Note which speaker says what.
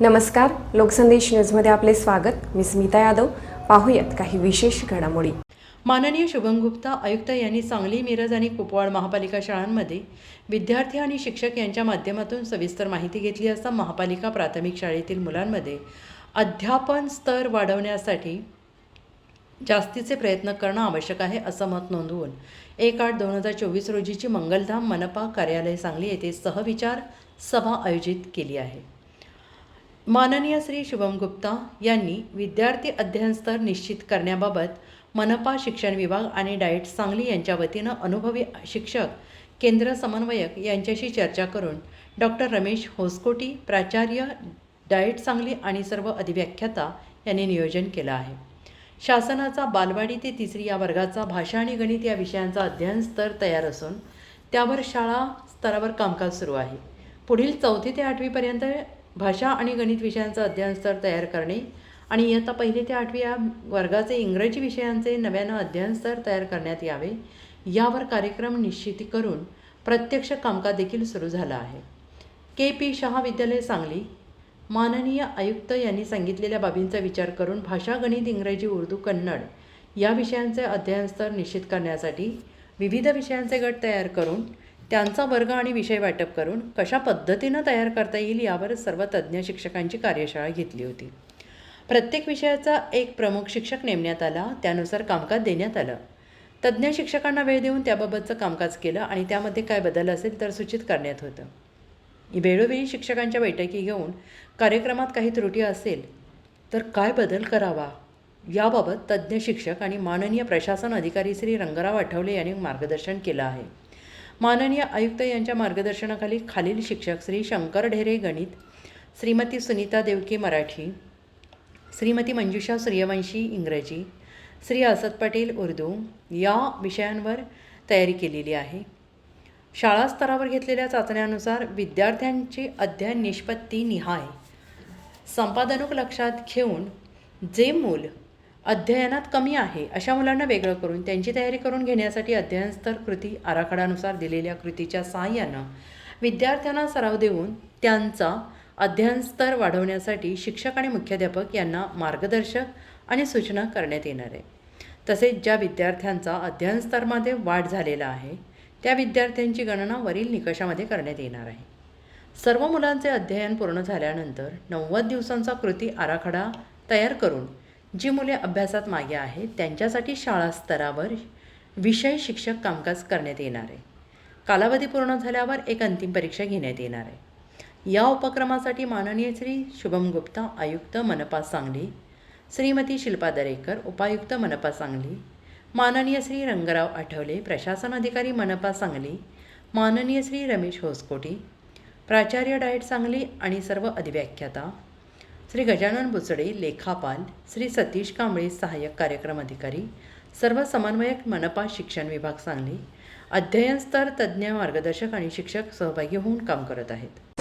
Speaker 1: नमस्कार लोकसंदेश न्यूजमध्ये आपले स्वागत. मी स्मिता यादव. पाहूयात काही विशेष घडामोडी.
Speaker 2: माननीय शुभम गुप्ता आयुक्त यांनी सांगली मिरज आणि कुपवाड महापालिका शाळांमध्ये विद्यार्थी आणि शिक्षक यांच्या माध्यमातून सविस्तर माहिती घेतली असता महापालिका प्राथमिक शाळेतील मुलांमध्ये अध्यापन स्तर वाढवण्यासाठी जास्तीचे प्रयत्न करणं आवश्यक आहे असं मत नोंदवून एक आठ दोन हजार चोवीस रोजीची मंगलधाम मनपा कार्यालय सांगली येथे सहविचार सभा आयोजित केली आहे. माननीय श्री शुभम गुप्ता यांनी विद्यार्थी अध्ययन स्तर निश्चित करण्याबाबत मनपा शिक्षण विभाग आणि डाएट सांगली यांच्या वतीनं अनुभवी शिक्षक केंद्र समन्वयक यांच्याशी चर्चा करून डॉक्टर रमेश होसकोटी प्राचार्य डाएट सांगली आणि सर्व अधिव्याख्याता यांनी नियोजन केलं आहे. शासनाचा बालवाडी ते तिसरी या वर्गाचा भाषा आणि गणित या विषयांचा अध्ययन स्तर तयार असून त्यावर शाळा स्तरावर कामकाज सुरू आहे. पुढील चौथी ते आठवीपर्यंत भाषा आणि गणित विषयांचं अध्ययनस्तर तयार करणे आणि इयत्ता पहिली ते आठवी या वर्गाचे इंग्रजी विषयांचे नव्यानं अध्ययनस्तर तयार करण्यात यावे यावर कार्यक्रम निश्चिती करून प्रत्यक्ष कामकाज देखील सुरू झालं आहे. के पी शहा विद्यालय सांगली माननीय आयुक्त यांनी सांगितलेल्या बाबींचा विचार करून भाषा गणित इंग्रजी उर्दू कन्नड या विषयांचे अध्ययनस्तर निश्चित करण्यासाठी विविध विषयांचे गट तयार करून त्यांचा वर्ग आणि विषय वाटप करून कशा पद्धतीनं तयार करता येईल यावर सर्व तज्ज्ञ शिक्षकांची कार्यशाळा घेतली होती. प्रत्येक विषयाचा एक प्रमुख शिक्षक नेमण्यात आला त्यानुसार कामकाज देण्यात आलं. तज्ज्ञ शिक्षकांना वेळ देऊन त्याबाबतचं कामकाज केलं आणि त्यामध्ये काय बदल असेल तर सूचित करण्यात होतं. वेळोवेळी शिक्षकांच्या बैठकी घेऊन कार्यक्रमात काही त्रुटी असेल तर काय बदल करावा याबाबत तज्ज्ञ शिक्षक आणि माननीय प्रशासन अधिकारी श्री रंगराव आठवले यांनी मार्गदर्शन केलं आहे. माननीय आयुक्त यांच्या मार्गदर्शनाखाली खालील शिक्षक श्री शंकर ढेरे गणित श्रीमती सुनीता देवके मराठी श्रीमती मंजुषा सूर्यवंशी इंग्रजी श्री असद पटेल उर्दू या विषयांवर तयारी केलेली आहे. शाळा स्तरावर घेतलेल्या चाचण्यानुसार विद्यार्थ्यांची अध्ययन निष्पत्ती निहाय. संपादनूक लक्षात घेऊन जे मूल अध्ययनात कमी आहे अशा मुलांना वेगळं करून त्यांची तयारी करून घेण्यासाठी अध्ययनस्तर कृती आराखड्यानुसार दिलेल्या कृतीच्या सहाय्यानं विद्यार्थ्यांना सराव देऊन त्यांचा अध्ययनस्तर वाढवण्यासाठी शिक्षक आणि मुख्याध्यापक यांना मार्गदर्शक आणि सूचना करण्यात येणार आहे. तसेच ज्या विद्यार्थ्यांचा अध्ययनस्तरमध्ये वाढ झालेला आहे त्या विद्यार्थ्यांची गणना वरील निकषामध्ये करण्यात येणार आहे. सर्व मुलांचे अध्ययन पूर्ण झाल्यानंतर नव्वद दिवसांचा कृती आराखडा तयार करून जी मुले अभ्यासात मागे आहेत त्यांच्यासाठी शाळा स्तरावर विषय शिक्षक कामकाज करण्यात येणार आहे. कालावधी पूर्ण झाल्यावर एक अंतिम परीक्षा घेण्यात येणार आहे. या उपक्रमासाठी माननीय श्री शुभम गुप्ता आयुक्त मनपा सांगली श्रीमती शिल्पा दरेकर उपायुक्त मनपा सांगली माननीय श्री रंगराव आठवले प्रशासन अधिकारी मनपा सांगली माननीय श्री रमेश होसकोटी प्राचार्य डाएट सांगली आणि सर्व अधिव्याख्याता श्री गजानन बुचडे लेखापाल श्री सतीश कांबळे सहाय्यक कार्यक्रम अधिकारी सर्व समन्वयक मनपा शिक्षण विभाग सांगली अध्ययनस्तर तज्ज्ञ मार्गदर्शक आणि शिक्षक सहभागी होऊन काम करत आहेत.